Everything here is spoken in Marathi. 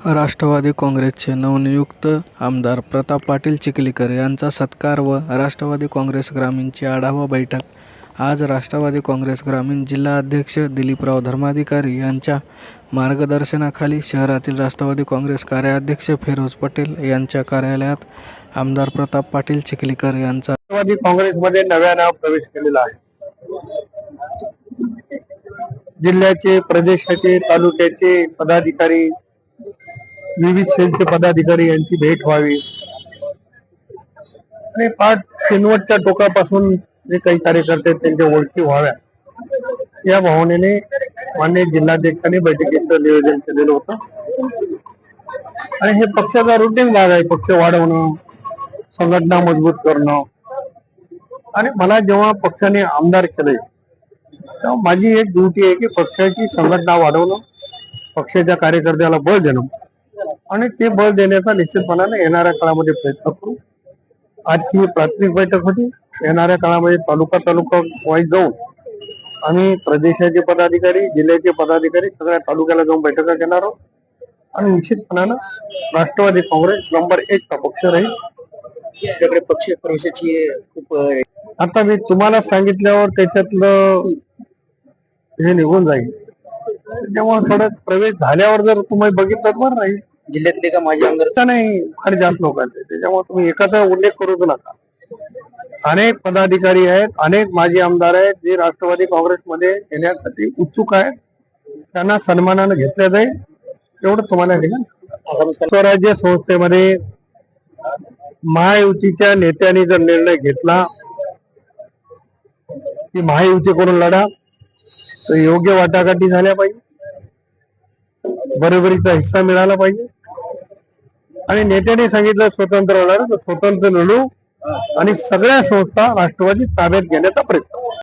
राष्ट्रवादी काँग्रेसचे नवनियुक्त आमदार प्रताप पाटील चिखलीकर यांचा सत्कार व राष्ट्रवादी काँग्रेस ग्रामीणची आढावा बैठक. आज राष्ट्रवादी काँग्रेस ग्रामीण जिल्हा अध्यक्ष दिलीपराव धर्माधिकारी यांच्या मार्गदर्शनाखाली शहरातील राष्ट्रवादी काँग्रेस कार्याध्यक्ष फिरोज पटेल यांच्या कार्यालयात आमदार प्रताप पाटील चिखलीकर यांचा राष्ट्रवादी काँग्रेसमध्ये नव्यानं प्रवेश केलेला आहे. जिल्ह्याचे प्रदेशाचे तालुक्याचे पदाधिकारी विविध सेलचे पदाधिकारी यांची भेट व्हावी. आणि पाच शेनवटच्या टोकापासून जे काही कार्यकर्ते त्यांच्या ओळखी व्हाव्या या भावनेने मान्य जिल्हाध्यक्षांनी बैठकीचं नियोजन केलेलं होतं. आणि हे पक्षाचा रुटीन भाग आहे पक्ष वाढवणं संघटना मजबूत करणं. आणि मला जेव्हा पक्षाने आमदार केले तेव्हा माझी एक ड्युटी आहे की पक्षाची संघटना वाढवणं पक्षाच्या कार्यकर्त्याला बळ देणं. आणि ते बळ देण्याचा निश्चितपणाने येणाऱ्या काळामध्ये प्रयत्न करू. आजची ही प्राथमिक बैठक होती. येणाऱ्या काळामध्ये तालुका तालुका वाईज जाऊन आम्ही प्रदेशाचे पदाधिकारी जिल्ह्याचे पदाधिकारी सगळ्या तालुक्याला जाऊन बैठका घेणार आहोत. आणि निश्चितपणानं राष्ट्रवादी काँग्रेस नंबर एक चा पक्ष राहील. आपल्याकडे पक्ष प्रवेशाची खूप आता मी तुम्हाला सांगितल्यावर त्याच्यातलं हे निघून जाईल. त्यामुळे थोडं प्रवेश झाल्यावर जर तुम्ही बघितलं तर बरं राहील. जिल्ह्यातले का माझे आमदार? नाही फार जास्त लोकांचे त्याच्यामुळे तुम्ही एकाचा उल्लेख करूच नका. अनेक पदाधिकारी आहेत अनेक माजी आमदार आहेत जे राष्ट्रवादी काँग्रेसमध्ये येण्यासाठी उत्सुक आहेत. त्यांना सन्मानानं घेतलं जाईल. एवढं तुम्हाला निघाल स्वराज्य संस्थेमध्ये महायुतीच्या नेत्यांनी जर निर्णय घेतला की महायुती करून लढा तर योग्य वाटाघाटी झाल्या पाहिजे. बरोबरीचा हिस्सा मिळाला पाहिजे. आणि नेत्यांनी सांगितलं स्वतंत्र होणार तर स्वतंत्र लढू आणि सगळ्या संस्था राष्ट्रवादी ताब्यात घेण्याचा प्रयत्न.